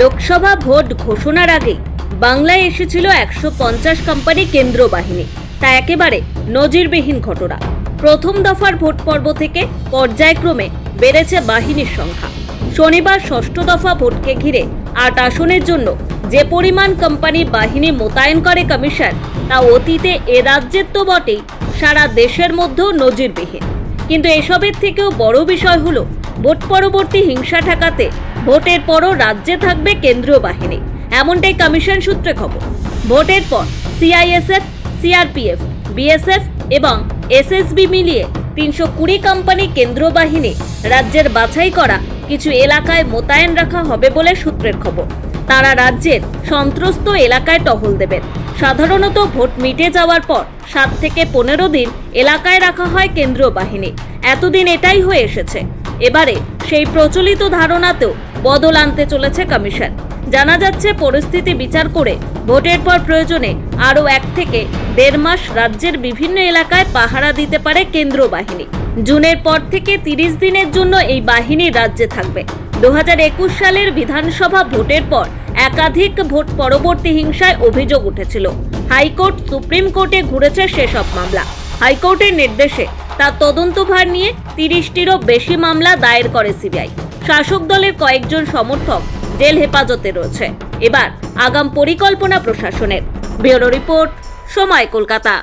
Lok Sabha vote ঘোষণার আগেই বাংলায় এসেছিল একশো পঞ্চাশ কোম্পানি কেন্দ্র বাহিনী। তা একেবারে নজিরবিহীন ঘটনা। প্রথম দফার ভোট পর্ব থেকে পর্যায়ক্রমে বেড়েছে বাহিনীর সংখ্যা। শনিবার ষষ্ঠ দফা ভোটকে ঘিরে আট আসনের জন্য যে পরিমাণ কোম্পানি বাহিনী মোতায়েন করে কমিশন, তা অতীতে এ রাজ্যের তো বটেই, সারা দেশের মধ্যেও নজিরবিহীন। কিন্তু এসবের থেকেও বড় বিষয় হলো ভোট পরবর্তী হিংসা ঠেকাতে ভোটের পরও রাজ্যে থাকবে কেন্দ্রীয় বাহিনী। এমনটাই কমিশন সূত্রে খবর। ভোটের পর সিআইএসএফ, সিআরপিএফ, বিএসএফ এবং এসএসবি মিলিয়ে তিনশো কুড়ি কোম্পানি কেন্দ্রীয় বাহিনী রাজ্যের বাছাই করা কিছু এলাকায় মোতায়েন রাখা হবে বলে সূত্রের খবর। তারা রাজ্যের সন্ত্রস্ত এলাকায় টহল দেবেন। সাধারণত ভোট মিটে যাওয়ার পর সাত থেকে পনেরো দিন এলাকায় রাখা হয় কেন্দ্রীয় বাহিনী। এতদিন এটাই হয়ে এসেছে। এবারে সেই প্রচলিত ধারণাতেও বদল আনতে চলেছে কমিশন। জানা যাচ্ছে, পরিস্থিতি বিচার করে ভোটের পর প্রয়োজনে আরও এক থেকে দেড় মাস রাজ্যের বিভিন্ন এলাকায় পাহারা দিতে পারে কেন্দ্র বাহিনী। জুনের পর থেকে তিরিশ দিনের জন্য এই বাহিনী রাজ্যে থাকবে। দু হাজার একুশ সালের বিধানসভা ভোটের পর একাধিক ভোট পরবর্তী হিংসায় অভিযোগ উঠেছিল। হাইকোর্ট, সুপ্রিম কোর্টে ঘুরেছে সেসব মামলা। হাইকোর্টের নির্দেশে তার তদন্তভার নিয়ে তিরিশটিরও বেশি মামলা দায়ের করে সিবিআই। শাসক দলের কয়েকজন সমর্থক জেল হেফাজতে রয়েছে। এবার আগাম পরিকল্পনা প্রশাসনের। ব্যুরো রিপোর্ট, সময় কলকাতা।